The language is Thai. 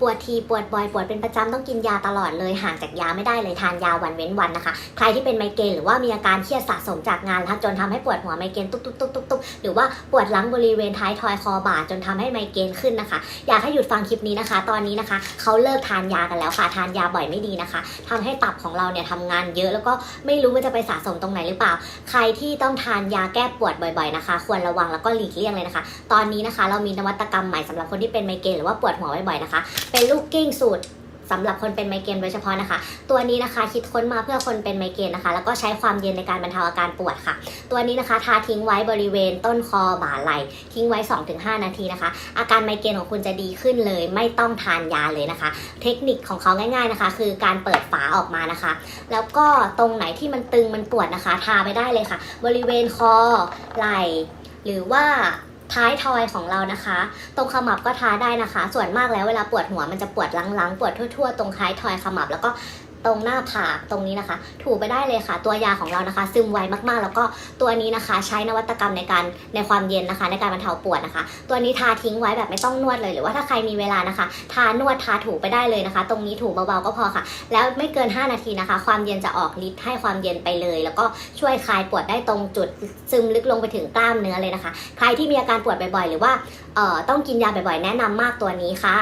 ปวดทีปวดบ่อยปวดเป็นประจำต้องกินยาตลอดเลยห่างจากยาไม่ได้เลยทานยาวันเว้นวันนะคะ ใครที่เป็นไมเกรนหรือว่ามีอาการเครียดสะสมจากงานนะคะจนทำให้ปวดหัวไมเกรนตุ๊บตุ๊บตุ๊บตุ๊บตุ๊บหรือว่าปวดหลังบริเวณท้ายทอยคอบ่าจนทำให้ไมเกรนขึ้นนะคะ อยากให้หยุดฟังคลิปนี้นะคะ ตอนนี้นะคะเขาเลิกทานยากันแล้วค่ะทานยาบ่อยไม่ดีนะคะทำให้ตับของเราเนี่ยทำงานเยอะแล้วก็ไม่รู้ว่าจะไปสะสมตรงไหนหรือเปล่า ใครที่ต้องทานยาแก้ปวดบ่อย ๆนะคะ ควรระวังแล้วก็หลีกเลี่ยงเลยนะคะ ตอนนี้นะคะ เรามีนวัตกรรมใหม่สำหรับคนที่เป็นไมเกรนหรือว่าปวดหัวบ่อยๆนะคะเป็นลูกกิ้งสูตรสำหรับคนเป็นไมเกรนโดยเฉพาะนะคะ ตัวนี้นะคะคิดค้นมาเพื่อคนเป็นไมเกรนนะคะ แล้วก็ใช้ความเย็นในการบรรเทาอาการปวดค่ะ ตัวนี้นะคะ ทาทิ้งไว้บริเวณต้นคอบ่าไหล่ทิ้งไว้ 2-5 นาทีนะคะ อาการไมเกรนของคุณจะดีขึ้นเลย ไม่ต้องทานยาเลยนะคะ เทคนิคของเขาง่าย ๆนะคะ คือการเปิดฝาออกมานะคะ แล้วก็ตรงไหนที่มันตึงมันปวดนะคะ ทาไปได้เลยค่ะ บริเวณคอไหล่หรือว่า ท้ายทอยของเรานะคะ ตรงขมับก็ทาได้นะคะ ส่วนมากแล้วเวลาปวดหัวมันจะปวดลังๆ ปวดทั่วๆ ตรงท้ายทอยขมับแล้วก็ ตรงหน้าผากตรงนี้นะคะ ถูไปได้เลยค่ะ ตัวยาของเรานะคะ ซึมไวมากๆ แล้วก็ตัวนี้นะคะ ใช้นวัตกรรมในการในความเย็นนะคะ ในการบรรเทาปวดนะคะ ตัวนี้ทาทิ้งไว้แบบไม่ต้องนวดเลย หรือว่าถ้าใครมีเวลานะคะ ทานวดทาถูไปได้เลยนะคะ ตรงนี้ถูเบาๆก็พอค่ะ แล้วไม่เกิน 5 นาทีนะคะ ความเย็นจะออกฤทธิ์ให้ความเย็นไปเลย แล้วก็ช่วยคลายปวดได้ตรงจุดซึมลึกลงไปถึงกล้ามเนื้อเลยนะคะ ใครที่มีอาการปวดบ่อยๆ หรือว่าต้องกินยาบ่อยๆ แนะนำมากตัวนี้ค่ะ